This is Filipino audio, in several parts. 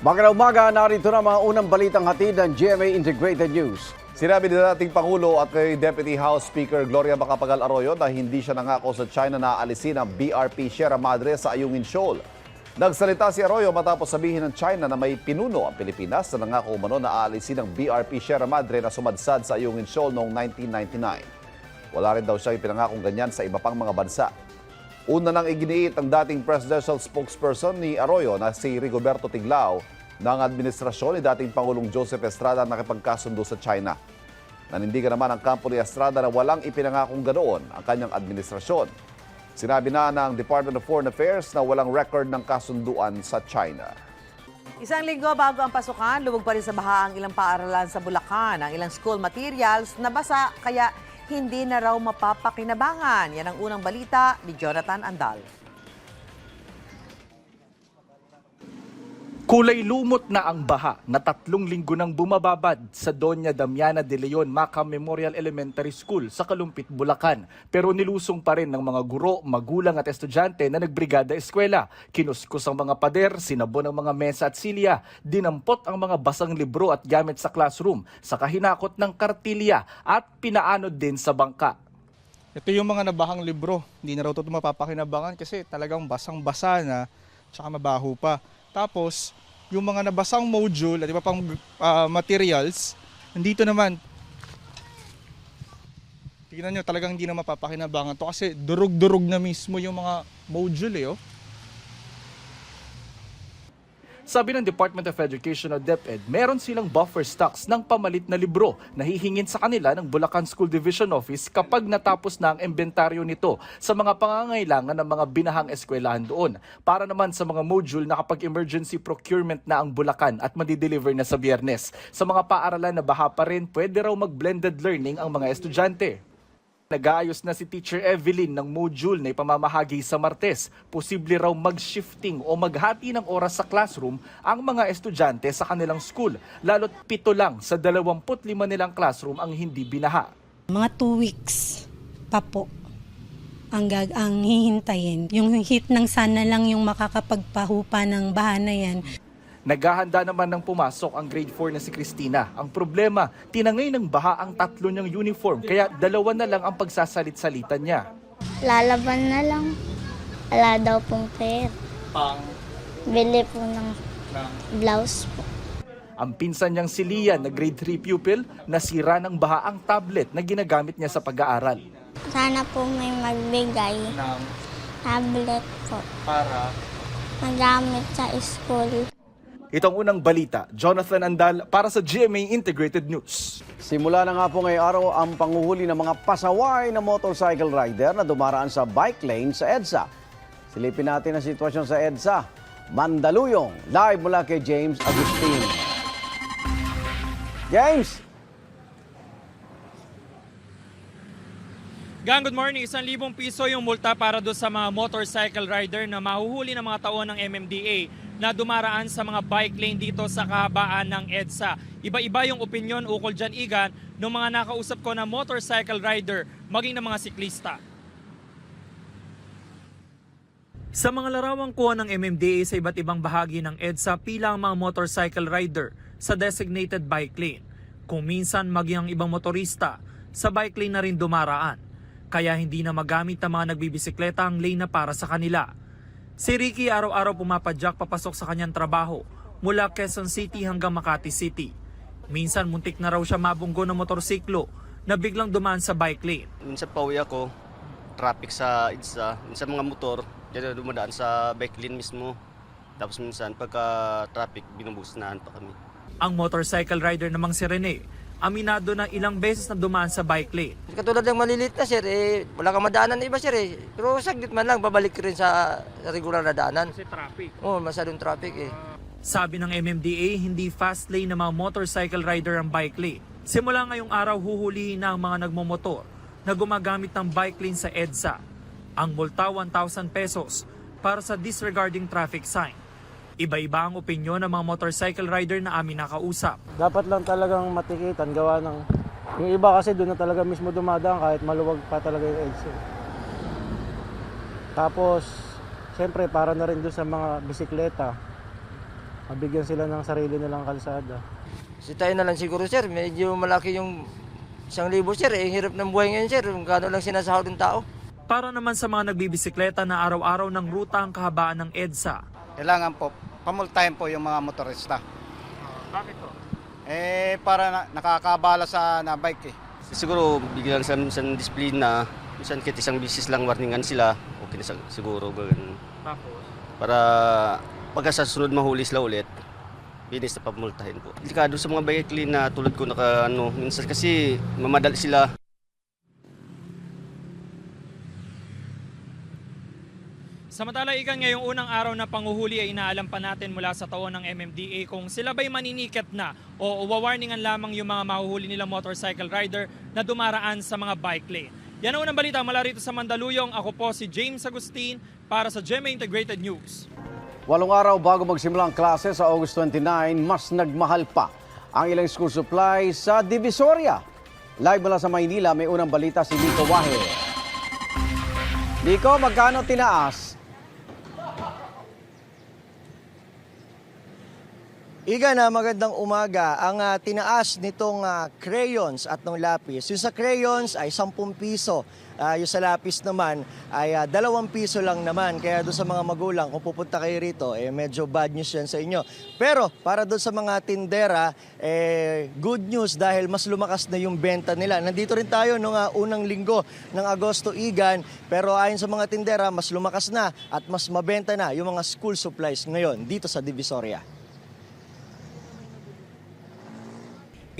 Magandang umaga, narito na mga unang balitang hatid ng GMA Integrated News. Sinabi ni dating Pangulo at kay Deputy House Speaker Gloria Macapagal Arroyo na hindi siya nangako sa China na alisin ang BRP Sierra Madre sa Ayungin Shoal. Nagsalita si Arroyo matapos sabihin ng China na may pinuno ang Pilipinas na nangako umano na aalisin ang BRP Sierra Madre na sumadsad sa Ayungin Shoal noong 1999. Wala rin daw siya ipinangakong ganyan sa iba pang mga bansa. Una nang iginiit ang dating presidential spokesperson ni Arroyo na si Rigoberto Tiglao ng administrasyon ni dating Pangulong Joseph Estrada na nakipagkasundo sa China. Nanindigan naman ang kampo ni Estrada na walang ipinangakong ganoon ang kanyang administrasyon. Sinabi na ng Department of Foreign Affairs na walang record ng kasunduan sa China. Isang linggo bago ang pasukan, lubog pa rin sa baha ang ilang paaralan sa Bulacan. Ang ilang school materials nabasa kaya hindi na raw mapapakinabangan. Yan ang unang balita ni Jonathan Andal. Kulay lumot na ang baha na tatlong linggo nang bumababad sa Doña Damiana de Leon Maca Memorial Elementary School sa Kalumpit, Bulacan. Pero nilusong pa rin ng mga guro, magulang at estudyante na nagbrigada eskwela. Kinuskos ang mga pader, sinabon ang mga mesa at silya, dinampot ang mga basang libro at gamit sa classroom, sa kahinakot ng kartilya at pinaanod din sa bangka. Ito yung mga nabahang libro. Hindi na raw ito mapapakinabangan kasi talagang basang-basa na tsaka mabaho pa. Tapos, yung mga nabasang module at iba pang ah, materials, nandito naman. Tingnan nyo, talagang hindi na mapapakinabangan to kasi durug-durug na mismo yung mga module eh. Oh. Sabi ng Department of Education o DepEd, meron silang buffer stocks ng pamalit na libro na hihingin sa kanila ng Bulacan School Division Office kapag natapos na ang inventaryo nito sa mga pangangailangan ng mga binahang eskwelahan doon. Para naman sa mga module na kapag emergency procurement na ang Bulacan at madideliver na sa biyernes. Sa mga paaralan na baha pa rin, pwede raw mag-blended learning ang mga estudyante. Nag-aayos na si Teacher Evelyn ng module na ipamamahagi sa Martes. Posible raw mag-shifting o maghati ng oras sa classroom ang mga estudyante sa kanilang school. Lalo't pito lang sa 25 nilang classroom ang hindi binaha. Mga two weeks pa po ang, gag ang hihintayin. Yung heat ng sana lang yung makakapagpahupa ng baha na yan. Naghahanda naman ng pumasok ang grade 4 na si Christina. Ang problema, tinangay ng baha ang tatlo niyang uniform kaya dalawa na lang ang pagsasalit-salitan niya. Lalaban na lang. Wala daw pong pera. Pang, Bili po ng blouse po. Ang pinsan niyang si Lian na grade 3 pupil, nasira ng baha ang tablet na ginagamit niya sa pag-aaral. Sana po may magbigay ng tablet po. para Magamit sa school. Itong unang balita, Jonathan Andal para sa GMA Integrated News. Simula na nga po ngayong araw ang panguhuli ng mga pasaway na motorcycle rider na dumaraan sa bike lane sa EDSA. Silipin natin ang sitwasyon sa EDSA. Mandaluyong, live mula kay James Agustin. James! Gang, good morning. Isang libong piso yung multa para doon sa mga motorcycle rider na mahuhuli ng mga taon ng MMDA na dumaraan sa mga bike lane dito sa kahabaan ng EDSA. Iba-iba yung opinion ukol dyan, Igan, ng mga nakausap ko na motorcycle rider, maging ng mga siklista. Sa mga larawang kuha ng MMDA sa iba't ibang bahagi ng EDSA pila ang mga motorcycle rider sa designated bike lane. Kung minsan maging ang ibang motorista, sa bike lane na rin dumaraan. Kaya hindi na magamit ng mga nagbibisikleta ang lane na para sa kanila. Si Ricky araw-araw pumapadyak papasok sa kanyang trabaho mula Quezon City hanggang Makati City. Minsan muntik na raw siya mabunggo ng motorsiklo na biglang dumaan sa bike lane. Minsan pauwi ako, traffic sa IDSA, minsan mga motor, dyan dumadaan sa bike lane mismo. Tapos minsan pagka traffic, binubusnahan pa kami. Ang motorcycle rider namang si Rene, aminado na ilang beses na dumaan sa bike lane. Katulad ng maliliit na sir, eh, wala kang madaanan na iba sir eh. Pero saglit man lang, babalik rin sa, sa regular na daanan. Kasi traffic. Oo, oh, masyadong traffic eh. Sabi ng MMDA, hindi fast lane ng mga motorcycle rider ang bike lane. Simula ngayong araw, huhulihin na ang mga nagmomotor na gumagamit ng bike lane sa EDSA. Ang multa 1,000 pesos para sa disregarding traffic sign. Iba-iba ang opinyon ng mga motorcycle rider na amin nakausap. dapat lang talagang matikitan gawa ng yung iba kasi doon na talaga mismo dumadaan kahit maluwag pa talaga yung EDSA. Tapos, siyempre para na rin doon sa mga bisikleta. Mabigyan sila ng sarili nilang kalsada. Si tayo na lang siguro sir, medyo malaki yung isang libo sir. Eh, hirap ng buhay ngayon sir, kung gaano lang sinasahod ng tao. Para naman sa mga nagbibisikleta na araw-araw ng ruta ang kahabaan ng EDSA. Kailangan po, pamultahin po yung mga motorista. Bakit po? Eh, para na, nakakabala sa na bike eh. Siguro bigyan sa minsan discipline na minsan kahit isang bisis lang warningan sila, okay na sa- siguro ganun. Tapos? Para pagka sa sunod mahuli sila ulit, binis na pamultahin po. Delikado sa mga bike lane na tulad ko naka ano, minsan kasi mamadali sila. Samantala, ikan ngayong unang araw na panguhuli ay inaalam pa natin mula sa taon ng MMDA kung sila ba'y maninikat na o wawarningan lamang yung mga mahuhuli nilang motorcycle rider na dumaraan sa mga bike lane. Yan ang unang balita mula rito sa Mandaluyong. Ako po si James Agustin para sa GMA Integrated News. Walong araw bago magsimula ang klase sa August 29, mas nagmahal pa ang ilang school supplies sa Divisoria. Live mula sa Maynila, may unang balita si Nico Wahe. Nico, magkano tinaas? Iga na magandang umaga. Ang ah, tinaas nitong ah, crayons at ng lapis, yung sa crayons ay 10 piso. Ah, yung sa lapis naman ay ah, 2 piso lang naman. Kaya doon sa mga magulang, kung pupunta kayo rito, eh, medyo bad news yan sa inyo. Pero para doon sa mga tindera, eh, good news dahil mas lumakas na yung benta nila. Nandito rin tayo noong ah, unang linggo ng Agosto Igan, pero ayon sa mga tindera, mas lumakas na at mas mabenta na yung mga school supplies ngayon dito sa Divisoria.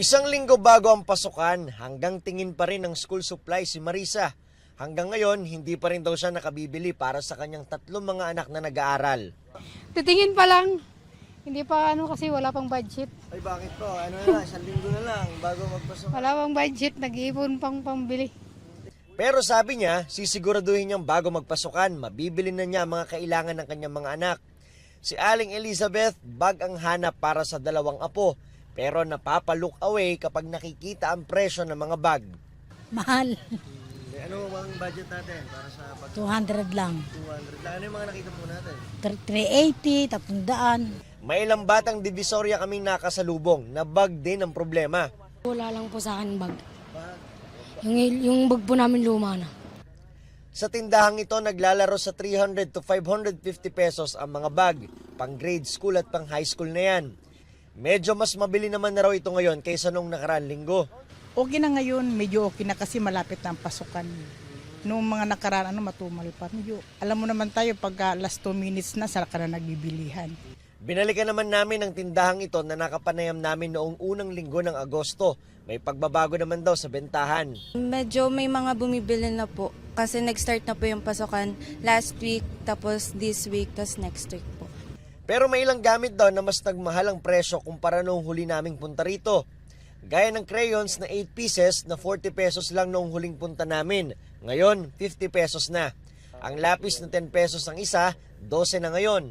Isang linggo bago ang pasukan, hanggang tingin pa rin ng school supply si Marisa. Hanggang ngayon, hindi pa rin daw siya nakabibili para sa kanyang tatlong mga anak na nag-aaral. Titingin pa lang. Hindi pa ano kasi wala pang budget. Ay bakit po? Ano na, isang linggo na lang bago magpasukan. Wala pang budget, nag-iipon pang pambili. Pero sabi niya, sisiguraduhin niyang bago magpasukan, mabibili na niya ang mga kailangan ng kanyang mga anak. Si Aling Elizabeth, bag ang hanap para sa dalawang apo, pero napapalook away kapag nakikita ang presyo ng mga bag. Mahal. Ano ang budget natin para sa pag 200 lang. 200? Ano yung mga nakita po natin? 380, tapong daan. May ilang batang divisorya kaming nakasalubong na bag din ang problema. Wala lang po sa akin bag. Yung, yung bag po namin luma na. Sa tindahang ito, naglalaro sa 300 to 550 pesos ang mga bag, pang grade school at pang high school na yan. Medyo mas mabili naman na raw ito ngayon kaysa nung nakaraan linggo. Okay na ngayon, medyo okay na kasi malapit na ang pasukan. Noong mga nakaraan, ano, matumal pa. Medyo, alam mo naman tayo, pagka last 2 minutes na, saka na nagbibilihan. Binalikan naman namin ang tindahang ito na nakapanayam namin noong unang linggo ng Agosto. May pagbabago naman daw sa bentahan. Medyo may mga bumibili na po. Kasi nag-start na po yung pasukan last week, tapos this week, tapos next week. Pero may ilang gamit daw na mas nagmahal ang presyo kumpara noong huli naming punta rito. Gaya ng crayons na 8 pieces na 40 pesos lang noong huling punta namin. Ngayon, 50 pesos na. Ang lapis na 10 pesos ang isa, 12 na ngayon.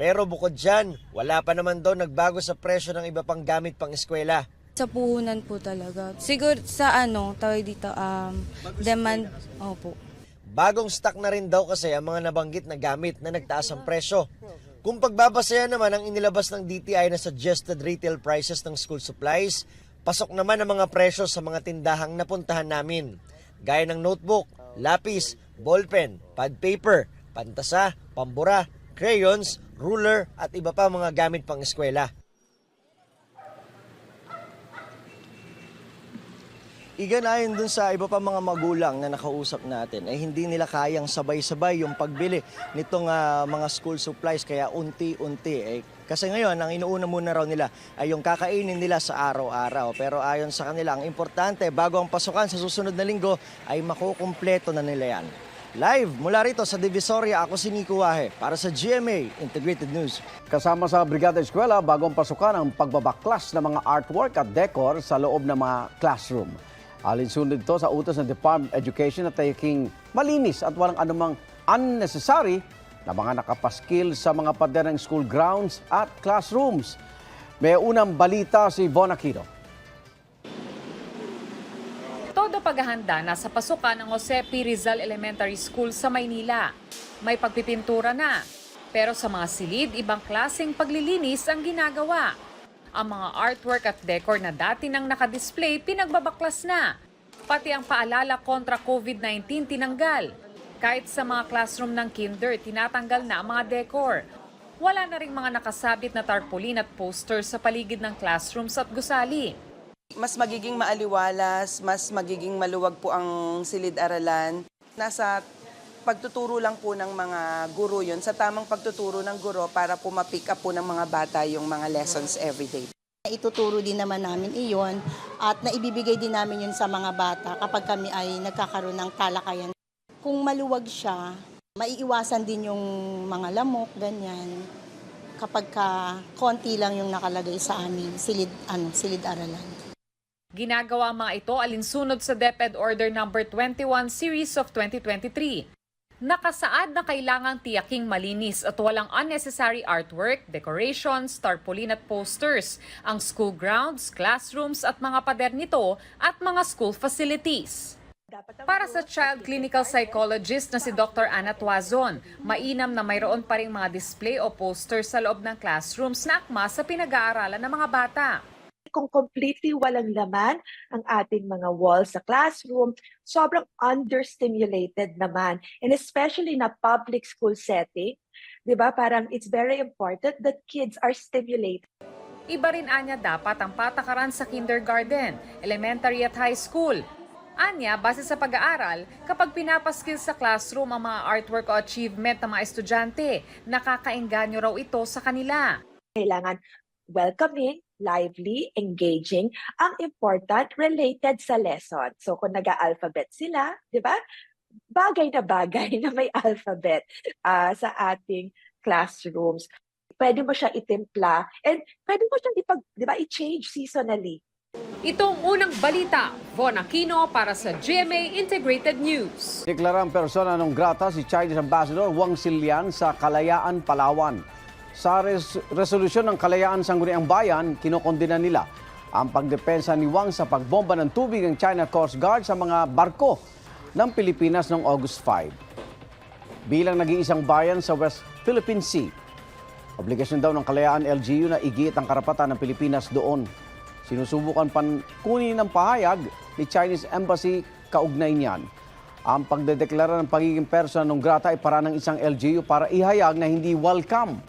Pero bukod dyan, wala pa naman daw nagbago sa presyo ng iba pang gamit pang eskwela. Sa puhunan po talaga. Siguro sa ano, tawag dito, um, demand, opo. Bagong stock na rin daw kasi ang mga nabanggit na gamit na nagtaas ang presyo. Kung pagbabasayan naman ang inilabas ng DTI na suggested retail prices ng school supplies, pasok naman ang mga presyo sa mga tindahang napuntahan namin. Gaya ng notebook, lapis, ballpen, pad paper, pantasa, pambura, crayons, ruler at iba pa mga gamit pang eskwela. Iganayon dun sa iba pa mga magulang na nakausap natin ay hindi nila kayang sabay-sabay yung pagbili nitong ah, mga school supplies kaya unti-unti eh kasi ngayon ang inuuna muna raw nila ay yung kakainin nila sa araw-araw pero ayon sa kanila ang importante bago ang pasukan sa susunod na linggo ay makukumpleto na nila yan. Live mula rito sa Divisoria ako si Nico Wahe para sa GMA Integrated News. Kasama sa Brigada Eskwela, bagong pasukan ang pagbabaklas ng mga artwork at decor sa loob ng mga classroom. Alinsunod ito sa utos ng Department of Education na taking malinis at walang anumang unnecessary na mga nakapaskil sa mga pader ng school grounds at classrooms. May unang balita si Von Aquino. Todo paghahanda na sa pasukan ng Jose P. Rizal Elementary School sa Maynila. May pagpipintura na. Pero sa mga silid, ibang klaseng paglilinis ang ginagawa. Ang mga artwork at decor na dati nang nakadisplay, pinagbabaklas na. Pati ang paalala kontra COVID-19 tinanggal. Kahit sa mga classroom ng kinder, tinatanggal na ang mga decor. Wala na rin mga nakasabit na tarpaulin at posters sa paligid ng classrooms at gusali. Mas magiging maaliwalas, mas magiging maluwag po ang silid-aralan. Nasa pagtuturo lang po ng mga guro yun, sa tamang pagtuturo ng guro para po ma-pick up po ng mga bata yung mga lessons everyday. Ituturo din naman namin iyon at naibibigay din namin yun sa mga bata kapag kami ay nagkakaroon ng talakayan. Kung maluwag siya, maiiwasan din yung mga lamok, ganyan. Kapag ka konti lang yung nakalagay sa amin, silid, ano, silid-aralan. Ginagawa ang mga ito alinsunod sa DepEd Order No. 21 Series of 2023. Nakasaad na kailangang tiyaking malinis at walang unnecessary artwork, decorations, tarpaulin at posters ang school grounds, classrooms at mga pader nito at mga school facilities. Para sa child clinical psychologist na si Dr. Ana Tuazon, mainam na mayroon pa rin mga display o posters sa loob ng classrooms na akma sa pinag-aaralan ng mga bata kung completely walang laman ang ating mga walls sa classroom, sobrang understimulated naman. And especially na public school setting, di ba, parang it's very important that kids are stimulated. Iba rin anya dapat ang patakaran sa kindergarten, elementary at high school. Anya, base sa pag-aaral, kapag pinapaskil sa classroom ang mga artwork o achievement ng mga estudyante, nakakaengganyo raw ito sa kanila. Kailangan welcoming, lively, engaging, ang important related sa lesson. So kung nag-alphabet sila, di ba? Bagay na bagay na may alphabet ah, sa ating classrooms. Pwede mo siya itimpla and pwede mo siyang ipag, di ba, i-change seasonally. Itong unang balita, Von Aquino para sa GMA Integrated News. Deklarang persona non grata si Chinese Ambassador Wang Silian sa Kalayaan, Palawan. Sa res- resolusyon ng Kalayaan Sangguniang Bayan, kinokondena nila ang pagdepensa ni Wang sa pagbomba ng tubig ng China Coast Guard sa mga barko ng Pilipinas noong August 5. Bilang nag-iisang bayan sa West Philippine Sea, obligasyon daw ng Kalayaan LGU na igit ang karapatan ng Pilipinas doon. Sinusubukan pan kunin ng pahayag ni Chinese Embassy kaugnay niyan. Ang pagdedeklara ng pagiging persona non grata ay para ng isang LGU para ihayag na hindi welcome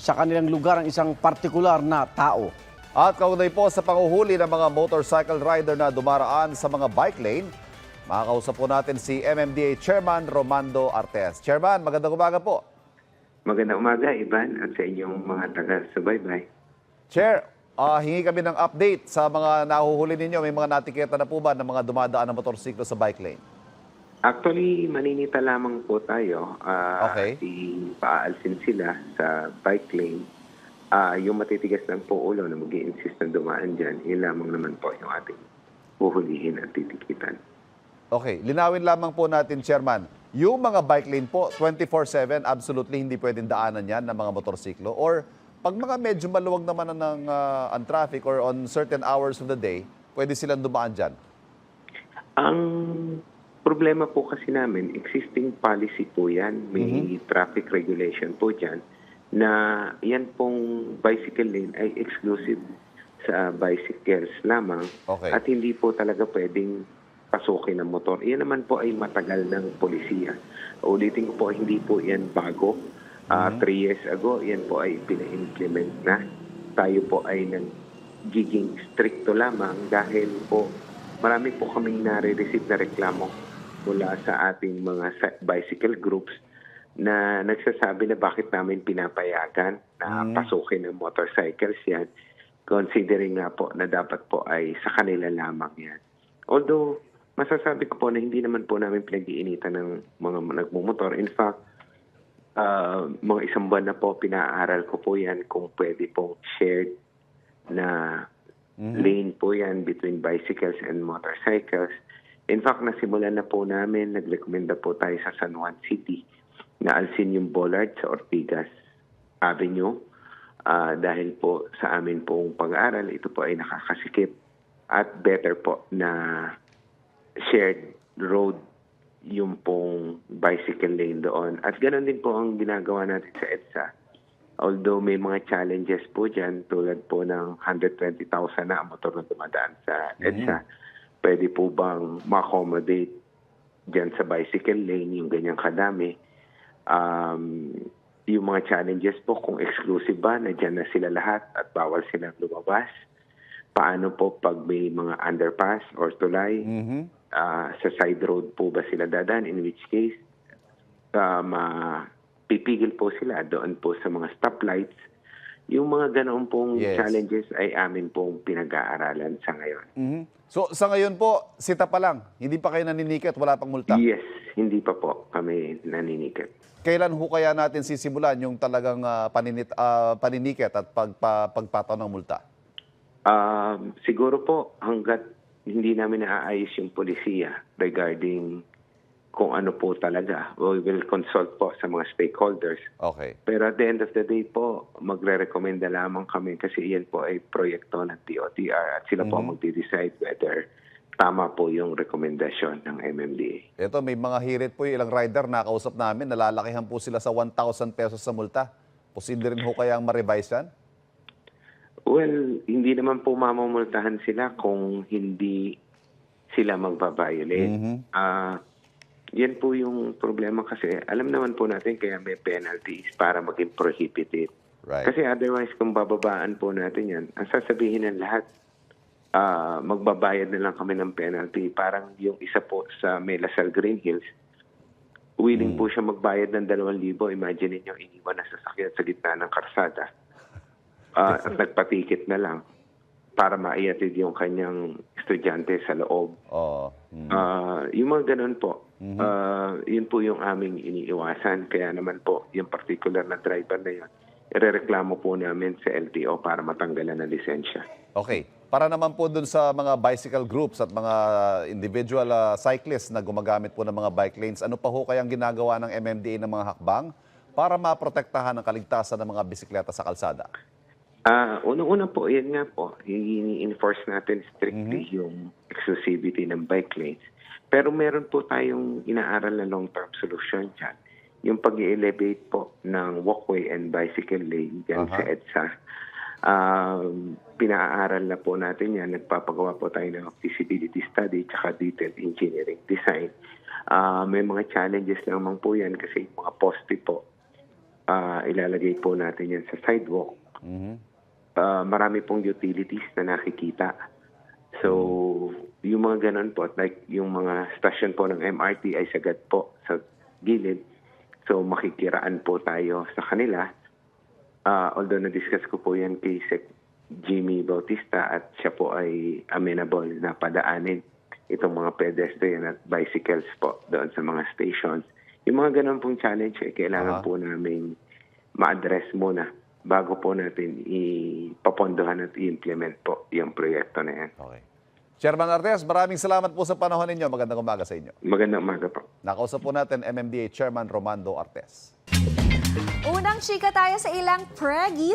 sa kanilang lugar ang isang partikular na tao. At kaugnay po sa panguhuli ng mga motorcycle rider na dumaraan sa mga bike lane, makakausap po natin si MMDA Chairman Romando Artes. Chairman, magandang umaga po. Magandang umaga, Ivan, at sa inyong mga taga-subaybay. Chair, ah, hingi kami ng update sa mga nahuhuli ninyo. May mga natiketa na po ba ng mga dumadaan ng motorsiklo sa bike lane? Actually, maninita lamang po tayo. Ah, Okay. Ipaalsin sila sa bike lane. Ah, yung matitigas ng po ulo na mag insist na dumaan dyan, yun lamang naman po yung ating huhulihin at titikitan. Okay, linawin lamang po natin, Chairman. Yung mga bike lane po, 24-7, absolutely hindi pwedeng daanan yan ng mga motorsiklo. Or pag mga medyo maluwag naman na ng ah, ang traffic or on certain hours of the day, pwede silang dumaan dyan. Ang problema po kasi namin, existing policy po yan. May traffic regulation po dyan na yan pong bicycle lane ay exclusive sa bicycles lamang Okay. at hindi po talaga pwedeng pasukin ng motor. Yan naman po ay matagal ng polisiya. Ulitin ko po, hindi po yan bago. Ah, Three years ago, yan po ay pina-implement na. Tayo po ay nagiging stricto lamang dahil po marami po kaming nare-receive na reklamo mula sa ating mga bicycle groups na nagsasabi na bakit namin pinapayagan na pasukin ng motorcycles yan considering nga po na dapat po ay sa kanila lamang yan. Although, masasabi ko po na hindi naman po namin pinag-iinitan ng mga nagmumotor. In fact, ah, mga isang buwan na po, pinaaral ko po yan kung pwede pong shared na lane po yan between bicycles and motorcycles. In fact, nasimulan na po namin, nagrekomenda po tayo sa San Juan City na alsin yung bollard sa Ortigas Avenue. Ah, dahil po sa amin pong pag-aaral, ito po ay nakakasikip at better po na shared road yung pong bicycle lane doon. At ganoon din po ang ginagawa natin sa EDSA. Although may mga challenges po dyan, tulad po ng 120,000 na ang motor na dumadaan sa EDSA, pwede po bang ma-accommodate dyan sa bicycle lane yung ganyang kadami? Um, yung mga challenges po, kung exclusive ba, na dyan na sila lahat at bawal silang lumabas. Paano po pag may mga underpass or tulay? Ah, sa side road po ba sila dadan? In which case, uh, pipigil po sila doon po sa mga stoplights. Yung mga ganoon pong Yes. challenges ay amin pong pinag-aaralan sa ngayon. Mhm. So sa ngayon po, sita pa lang. Hindi pa kayo naniniket, wala pang multa. Yes, hindi pa po kami naninikat. Kailan ho kaya natin sisimulan yung talagang ah, paninit, ah, paniniket at pagpa, pagpataw ng multa? Um, siguro po hanggat hindi namin naaayos yung polisiya regarding kung ano po talaga. We will consult po sa mga stakeholders. Okay. Pero at the end of the day po, magre-recommenda lamang kami kasi iyan po ay proyekto ng DOTR at sila po ang magde-decide whether tama po yung rekomendasyon ng MMDA. Ito, may mga hirit po yung ilang rider na kausap namin, nalalakihan po sila sa 1,000 pesos sa multa. Posible rin ho kayang ma-revise yan? Well, hindi naman po mamamultahan sila kung hindi sila magbabiolate. Ah, yan po yung problema kasi alam naman po natin kaya may penalties para maging prohibited. Right. Kasi otherwise kung bababaan po natin yan, ang sasabihin ng lahat, ah, magbabayad na lang kami ng penalty. Parang yung isa po sa may Lasal Green Hills, willing po siya magbayad ng 2,000. Imagine niyo iniwan na sasakyan sa gitna ng karsada. Ah, at nagpatikit na lang para maiatid yung kanyang estudyante sa loob. Oo. Ah, yung mga ganun po, ah, yun po yung aming iniiwasan. Kaya naman po, yung particular na driver na yun, irereklamo po namin sa LTO para matanggalan ng lisensya. Okay. Para naman po dun sa mga bicycle groups at mga individual ah, cyclists na gumagamit po ng mga bike lanes, ano pa ho kayang ginagawa ng MMDA ng mga hakbang para maprotektahan ang kaligtasan ng mga bisikleta sa kalsada? Ah, unang-una po, yan nga po, i-enforce natin strictly yung exclusivity ng bike lanes. Pero meron po tayong inaaral na long-term solution dyan. Yung pag elevate po ng walkway and bicycle lane dyan sa EDSA. Um, pinaaral na po natin yan. Nagpapagawa po tayo ng feasibility study tsaka detailed engineering design. Ah, may mga challenges naman po yan kasi yung mga poste po, ah, ilalagay po natin yan sa sidewalk. Ah, marami pong utilities na nakikita. So, yung mga ganun po, like yung mga station po ng MRT ay sagad po sa gilid. So, makikiraan po tayo sa kanila. Ah, although na-discuss ko po yan kay Sec Jimmy Bautista at siya po ay amenable na padaanin itong mga pedestrian at bicycles po doon sa mga stations. Yung mga ganun pong challenge ay kailangan po namin ma-address muna bago po natin ipapondohan at i-implement po yung proyekto na yan. Okay. Chairman Artes, maraming salamat po sa panahon ninyo. Magandang umaga sa inyo. Magandang umaga po. Nakausap po natin MMDA Chairman Romando Artes. Unang chika tayo sa ilang Preggy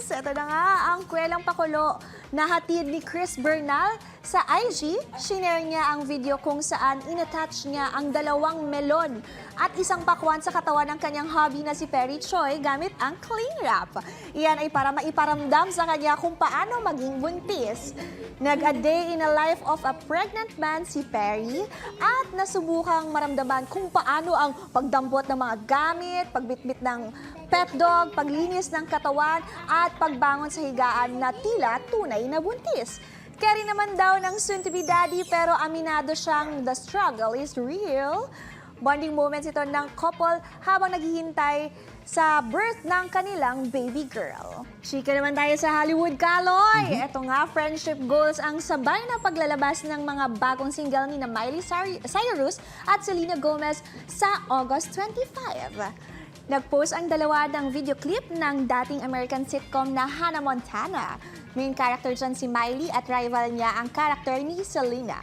Stars. Ito na nga ang kwelang pakulo na hatid ni Chris Bernal sa IG. Shinare niya ang video kung saan inattach niya ang dalawang melon at isang pakwan sa katawan ng kanyang hobby na si Perry Choi gamit ang cling wrap. Iyan ay para maiparamdam sa kanya kung paano maging buntis. Nag-a day in a life of a pregnant man si Perry at nasubukang maramdaman kung paano ang pagdampot ng mga gamit, pagbitbit ng pet dog, paglinis ng katawan at pagbangon sa higaan na tila tunay na buntis. Carry naman daw ng soon-to-be daddy pero aminado siyang the struggle is real. Bonding moments ito ng couple habang naghihintay sa birth ng kanilang baby girl. Chika naman tayo sa Hollywood, Kaloy! Ito nga, friendship goals ang sabay na paglalabas ng mga bagong single ni na Miley Cyrus at Selena Gomez sa August 25. Nag-post ang dalawa ng video clip ng dating American sitcom na Hannah Montana. Main character dyan si Miley at rival niya ang character ni Selena.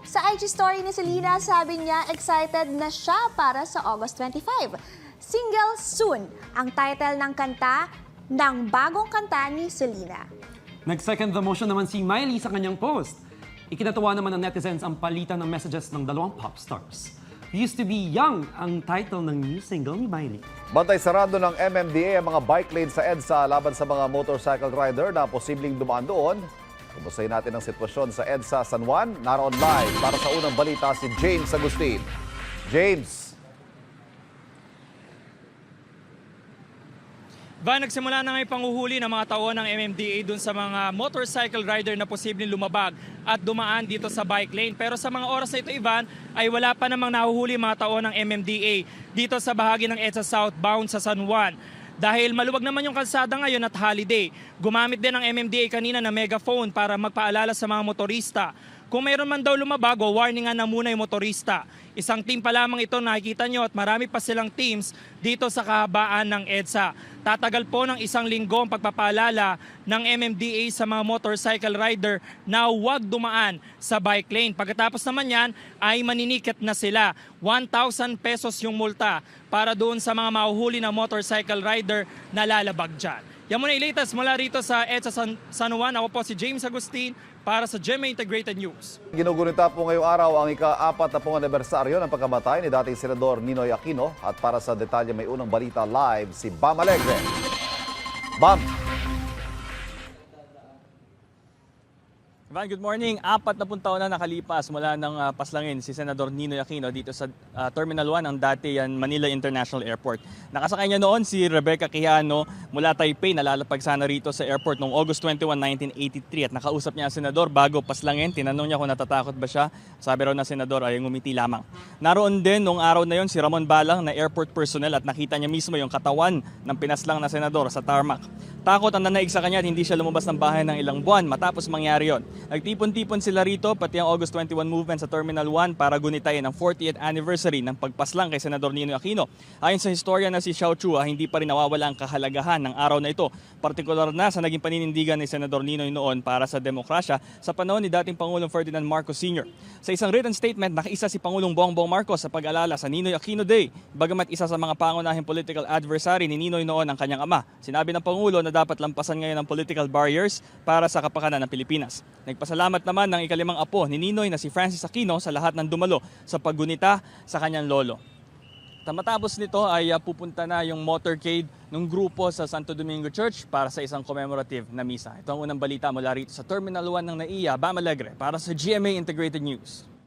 Sa IG story ni Selena, sabi niya excited na siya para sa August 25. Single Soon ang title ng kanta ng bagong kanta ni Selena. Nag-second the motion naman si Miley sa kanyang post. Ikinatawa naman ng netizens ang palitan ng messages ng dalawang pop stars. Used to be young ang title ng new single ni Miley. Bantay sarado ng MMDA ang mga bike lane sa EDSA laban sa mga motorcycle rider na posibleng dumaan doon. Kumustahin natin ang sitwasyon sa EDSA San Juan. Naroon live para sa unang balita si James Agustin. James, Van, nagsimula na nga yung panguhuli ng mga tao ng MMDA dun sa mga motorcycle rider na posibleng lumabag at dumaan dito sa bike lane. Pero sa mga oras na ito, Ivan, ay wala pa namang nahuhuli mga tao ng MMDA dito sa bahagi ng EDSA southbound sa San Juan. Dahil maluwag naman yung kalsada ngayon at holiday. Gumamit din ng MMDA kanina na megaphone para magpaalala sa mga motorista. Kung mayroon man daw lumabago, warningan na muna yung motorista. Isang team pa lamang ito nakikita nyo at marami pa silang teams dito sa kahabaan ng EDSA. Tatagal po ng isang linggo ang pagpapaalala ng MMDA sa mga motorcycle rider na huwag dumaan sa bike lane. Pagkatapos naman yan ay maninikat na sila. 1,000 pesos yung multa para doon sa mga mahuhuli na motorcycle rider na lalabag dyan. Yan muna yung latest mula rito sa EDSA San Juan. Ako po si James Agustin para sa GMA Integrated News. ginugunita po ngayong araw ang ika-apat na pong anibersaryo ng pagkamatay ni dating Senador Ninoy Aquino. At para sa detalye may unang balita live si Bam Alegre. Bam! Ivan, good morning. Apat na taon na nakalipas mula ng ah, paslangin si Senador Ninoy Aquino dito sa ah, Terminal 1 ng dati yan Manila International Airport. Nakasakay niya noon si Rebecca Quijano mula Taipei, nalalapag sana rito sa airport noong August 21, 1983 at nakausap niya ang senador bago paslangin. Tinanong niya kung natatakot ba siya. Sabi raw na senador ay ngumiti lamang. Naroon din noong araw na yon si Ramon Balang na airport personnel at nakita niya mismo yung katawan ng pinaslang na senador sa tarmac. Takot ang nanaig sa kanya at hindi siya lumabas ng bahay ng ilang buwan matapos mangyari yon. Nagtipon-tipon sila rito pati ang August 21 movement sa Terminal 1 para gunitayin ang 40th anniversary ng pagpaslang kay Senador Ninoy Aquino. Ayon sa historia na si Xiao Chua, hindi pa rin nawawala ang kahalagahan ng araw na ito, partikular na sa naging paninindigan ni Senador Ninoy noon para sa demokrasya sa panahon ni dating Pangulong Ferdinand Marcos Sr. Sa isang written statement, nakiisa si Pangulong Bongbong Marcos sa pag-alala sa Ninoy Aquino Day, bagamat isa sa mga pangunahing political adversary ni Ninoy noon ang kanyang ama. Sinabi ng Pangulo na dapat lampasan ngayon ang political barriers para sa kapakanan ng Pilipinas. Nagpasalamat naman ng ikalimang apo ni Ninoy na si Francis Aquino sa lahat ng dumalo sa paggunita sa kanyang lolo. Matapos nito ay ah, pupunta na yung motorcade ng grupo sa Santo Domingo Church para sa isang commemorative na misa. Ito ang unang balita mula rito sa Terminal 1 ng NAIA, Bam Alegre, para sa GMA Integrated News.